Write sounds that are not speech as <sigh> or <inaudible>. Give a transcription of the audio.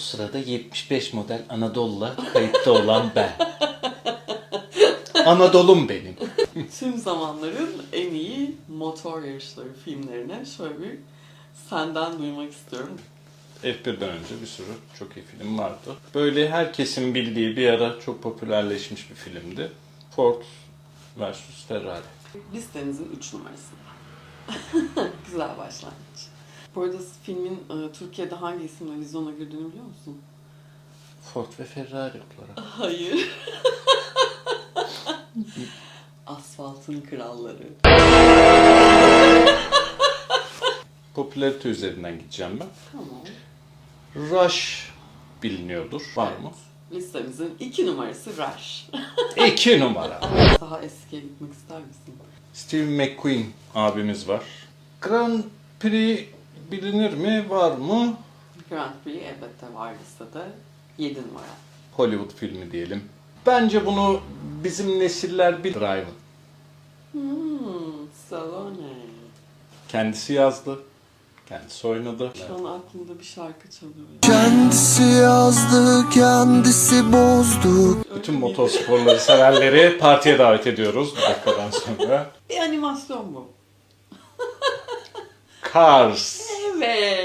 sırada 75 model Anadolu'la kayıtta olan ben. Anadolu'm benim. Tüm zamanların en iyi motor yarışları filmlerine şöyle bir senden duymak istiyorum. F1'den önce bir sürü çok iyi film vardı. Böyle herkesin bildiği bir ara çok popülerleşmiş bir filmdi. Ford vs Ferrari. Listenizin 3 numarası. <laughs> Güzel başlangıç. Bu arada filmin e, Türkiye'de hangi isimle vizyona girdiğini biliyor musun? Ford ve Ferrari olarak. Hayır. <laughs> Asfaltın Kralları. Popülarite üzerinden gideceğim ben. Tamam. Rush biliniyordur. Var mı? Listemizin 2 numarası Rush. <laughs> İki numara. Daha eskiye gitmek ister misin? Steve McQueen abimiz var. Grand Prix bilinir mi? Var mı? Grand Prix elbette var listede. 7 numara. Hollywood filmi diyelim. Bence bunu bizim nesiller bir Drive. Hmm, Salone. Kendisi yazdı. Kendisi oynadı. Şu an aklımda bir şarkı çalıyor. Kendisi yazdı, kendisi bozdu. Bütün motorsporları severleri partiye davet ediyoruz bu dakikadan sonra. Bir animasyon bu. Cars. man